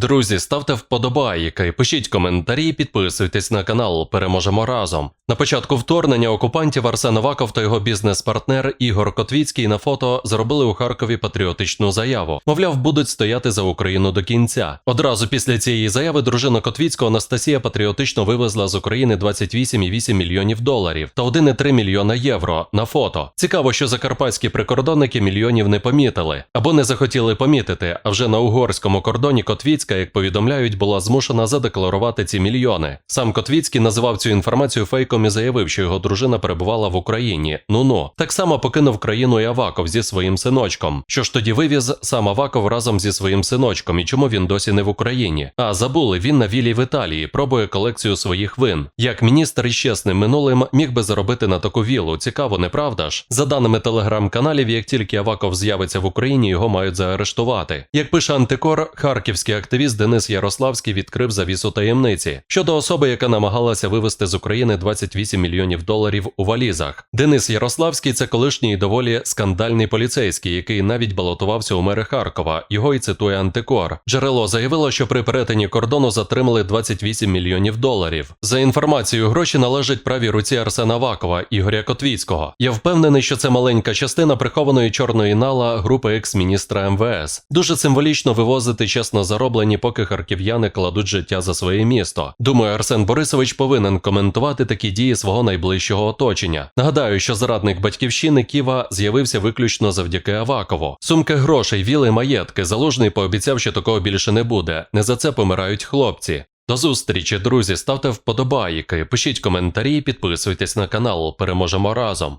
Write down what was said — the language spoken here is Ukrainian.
Друзі, ставте вподобайки, пишіть коментарі, підписуйтесь на канал. Переможемо разом. На початку вторгнення окупантів Арсен Аваков та його бізнес-партнер Ігор Котвіцький на фото зробили у Харкові патріотичну заяву. Мовляв, будуть стояти за Україну до кінця. Одразу після цієї заяви дружина Котвіцького Анастасія патріотично вивезла з України 28,8 мільйонів доларів та 1,3 мільйона євро на фото. Цікаво, що закарпатські прикордонники мільйонів не помітили або не захотіли помітити. А вже на угорському кордоні Котвіцька, як повідомляють, була змушена задекларувати ці мільйони. Сам Котвіцький називав цю інформацію фейком і заявив, що його дружина перебувала в Україні. Ну ну так само покинув країну і Аваков зі своїм синочком. Що ж тоді вивіз сам Аваков разом зі своїм синочком, і чому він досі не в Україні? А забули він на вілі в Італії, пробує колекцію своїх вин. Як міністр із чесним минулим міг би заробити на таку вілу? Цікаво, не правда ж? За даними телеграм-каналів, як тільки Аваков з'явиться в Україні, його мають заарештувати. Як пише Антикор, харківський активіст Денис Ярославський відкрив завісу таємниці щодо особи, яка намагалася вивезти з України 28 мільйонів доларів у валізах. Денис Ярославський це колишній доволі скандальний поліцейський, який навіть балотувався у мери Харкова. Його і цитує Антикор. Джерело заявило, що при перетині кордону затримали 28 мільйонів доларів. За інформацією, гроші належать правій руці Арсена Авакова, Ігоря Котвіцького. Я впевнений, що це маленька частина прихованої чорної нала групи екс-міністра МВС. Дуже символічно вивозити чесно зароблені, поки харків'яни кладуть життя за своє місто. Думаю, Арсен Борисович повинен коментувати такі дії свого найближчого оточення. Нагадаю, що зрадник батьківщини Ківа з'явився виключно завдяки Авакову. Сумки грошей, віли, маєтки. Залужний пообіцяв, що такого більше не буде. Не за це помирають хлопці. До зустрічі, друзі. Ставте вподобайки, пишіть коментарі, підписуйтесь на канал. Переможемо разом.